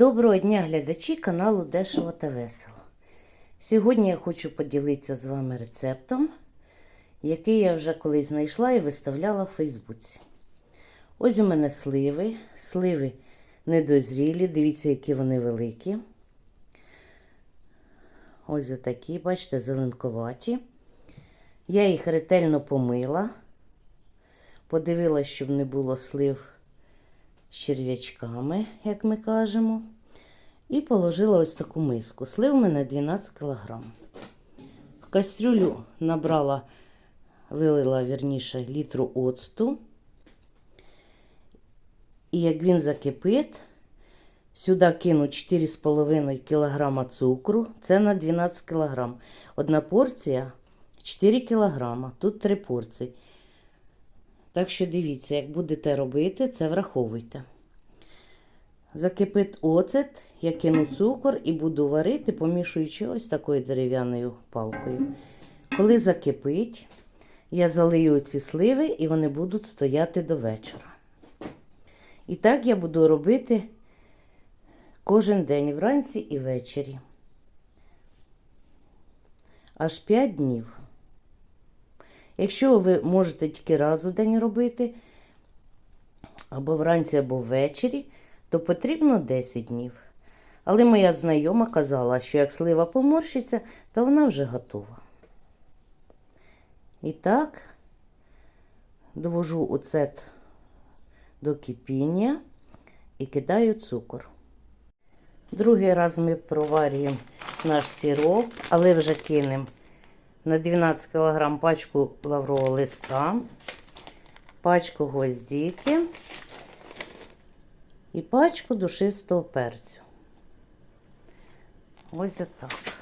Доброго дня, глядачі каналу Дешево та Весело. Сьогодні я хочу поділитися з вами рецептом, який я вже колись знайшла і виставляла в Фейсбуці. Ось у мене сливи. Сливи недозрілі, дивіться, які вони великі. Ось отакі, бачите, зеленковаті. Я їх ретельно помила, подивилася, щоб не було слив черв'ячками, як ми кажемо. І положила ось таку миску. Слив мене 12 кг. В кастрюлю набрала, вилила вірніше, літру оцту. І як він закипить, сюди кину 4,5 кг цукру. Це на 12 кг. Одна порція 4 кг. Тут 3 порції. Так що дивіться, як будете робити, це враховуйте. Закипить оцет, я кину цукор і буду варити, помішуючи ось такою дерев'яною палкою. Коли закипить, я залию ці сливи і вони будуть стояти до вечора. І так я буду робити кожен день вранці і ввечері. Аж 5 днів. Якщо ви можете тільки раз у день робити, або вранці, або ввечері, то потрібно 10 днів. Але моя знайома казала, що як слива поморщиться, то вона вже готова. І так, довожу оцет до кипіння і кидаю цукор. Другий раз ми проварюємо наш сироп, але вже кинемо на 12 кг пачку лаврового листа, пачку гвоздики і пачку душистого перцю. Ось отак.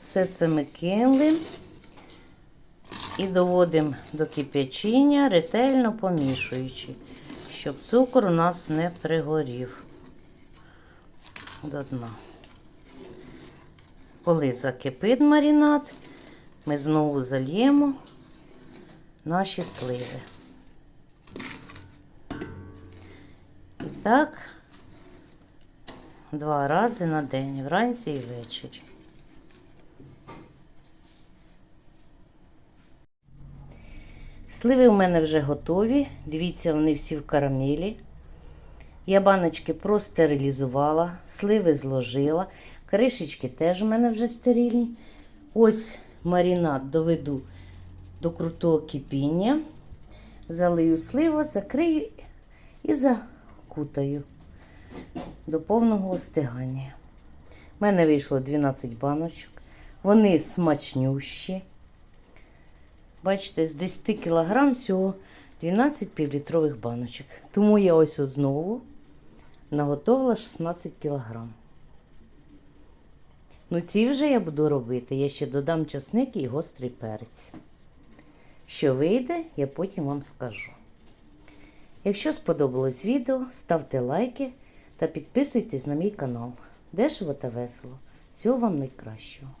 Все це ми кинули і доводимо до кип'ячіння, ретельно помішуючи, щоб цукор у нас не пригорів до дна. Коли закипить маринад, ми знову зальємо наші сливи. І так, два рази на день, вранці і ввечері. Сливи у мене вже готові. Дивіться, вони всі в карамелі. Я баночки простерилізувала, сливи зложила. Кришечки теж у мене вже стерильні. Ось маринад доведу до крутого кипіння. Залию сливу, закрию і закутаю до повного остигання. У мене вийшло 12 баночок. Вони смачнющі. Бачите, з 10 кг всього 12 півлітрових баночок. Тому я ось знову наготовила 16 кг. Ну, ці вже я буду робити. Я ще додам часник і гострий перець. Що вийде, я потім вам скажу. Якщо сподобалось відео, ставте лайки та підписуйтесь на мій канал. Дешево та весело. Всього вам найкращого!